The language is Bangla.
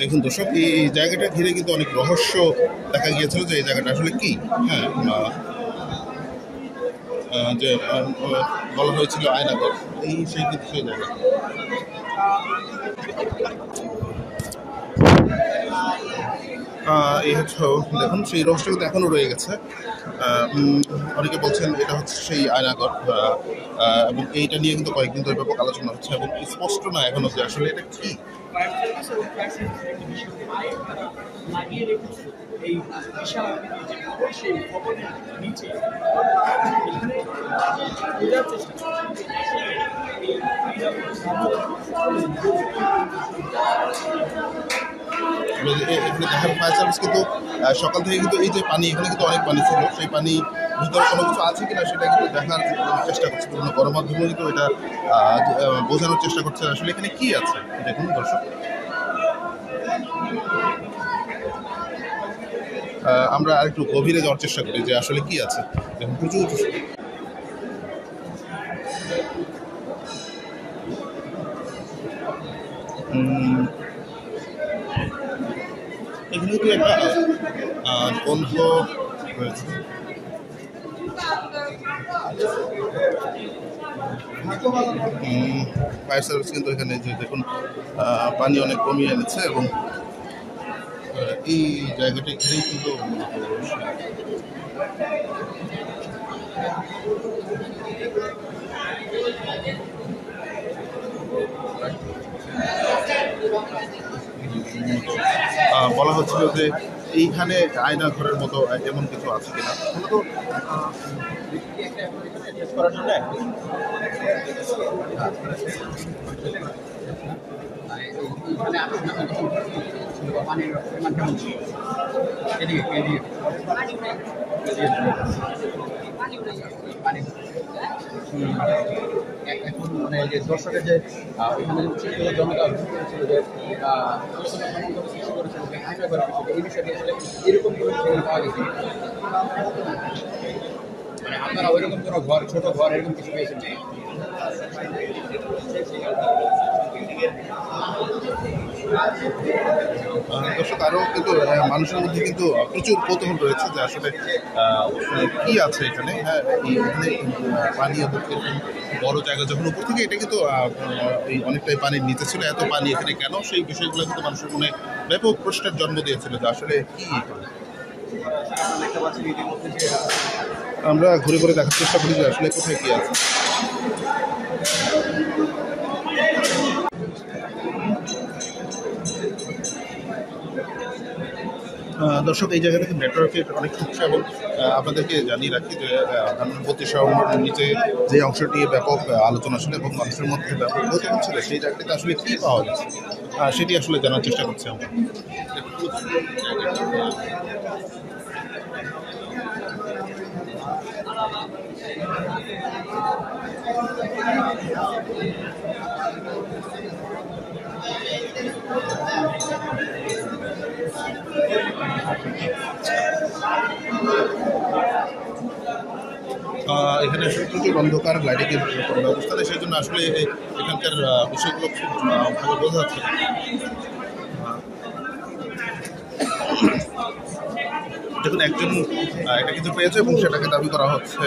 দেখুন, দর্শক, এই জায়গাটা ঘিরে কিন্তু অনেক রহস্য দেখা গিয়েছিল যে এই জায়গাটা আসলে কি? হ্যাঁ যে বলা হয়েছিল আয়নাগর, এই সেই কিন্তু সেই জায়গা। এই হচ্ছে, দেখুন, সেই রহস্য কিন্তু এখনও রয়ে গেছে। অনেকে বলছেন এটা হচ্ছে সেই আয়নাগর এবং এইটা নিয়ে কিন্তু কয়েকদিন ধরে ব্যাপক আলোচনা হচ্ছে এবং স্পষ্ট না এখনও যে আসলে এটা কি। লাগিয়ে রেখেছে এই বিশাল যে ভবন, সেই ভবনের নিচে এখানে বোঝার চেষ্টা করছে এই ফায়ার সার্ভিস কিন্তু সকাল থেকে কিন্তু এই যে পানি এখানে কিন্তু অনেক পানি ছিল সেই পানি ভিতরে কোনো কিছু আছে কিনা সেটা কিন্তু দেখার চেষ্টা করছে বিভিন্ন গণমাধ্যমে কিন্তু এটা বোঝানোর চেষ্টা করছে। আসলে এখানে কি আছে? দেখুন দর্শক। আমরা আরেকটু গভীরে যাওয়ার চেষ্টা করি যে আসলে কি আছে। দেখুন, প্রচুর এখানে কি একটা গন্ধ রয়েছে ফায়ার সার্ভিস কিন্তু এখানে যে দেখুন পানি অনেক কমিয়ে এনেছে এবং এই জায়গাটি ঘিরেই কিন্তু বলা হচ্ছিল যে এইখানে আয়না ঘরের মতো এমন কিছু আছে কিনা? মূলত পানির পরিমাণ কেমন এখন মানে যে দর্শকের যে আহ, যে জনতা ছিল এই বিষয়টি এরকম পাওয়া গেছে? মানে আপনারা ওইরকম কোনো ঘর, ছোট ঘর এরকম কিছু পেয়েছেন? দর্শক আরও কিন্তু মানুষের মধ্যে কিন্তু প্রচুর কৌতূহল রয়েছে যে আসলে কি আছে এখানে? হ্যাঁ এখানে বড় জায়গা যখন উপর থেকে, এটা কিন্তু এই অনেকটাই পানির নিচে ছিল, এত পানি এখানে কেন? সেই বিষয়গুলো কিন্তু মানুষের মনে ব্যাপক প্রশ্নের জন্ম দিয়েছিল যে আসলে কি আমরা ঘুরে ঘুরে দেখার চেষ্টা করি যে আসলে কোথায় কি আছে। দর্শক, এই জায়গা থেকে নেটওয়ার্কের অনেক সমস্যা এবং আপনাদেরকে জানিয়ে রাখি যে ধানবতী শহরের নিচে যে অংশটি ব্যাপক আলোচনা ছিল এবং মানুষের মধ্যে ব্যাপক ছিল, সেই জায়গাটিতে আসলে কী পাওয়া যাচ্ছে? সেটি আসলে জানার চেষ্টা করছি আমরা। আহ, এখানে প্রচুর অন্ধকার লাইটিংয়ের ব্যবস্থা সেই জন্য আসলে এখানকার বিষয়গুলো খুব ভালো বোঝা যাচ্ছে। দেখুন একজন এটা কিছু পেয়েছে এবং সেটাকে দাবি করা হচ্ছে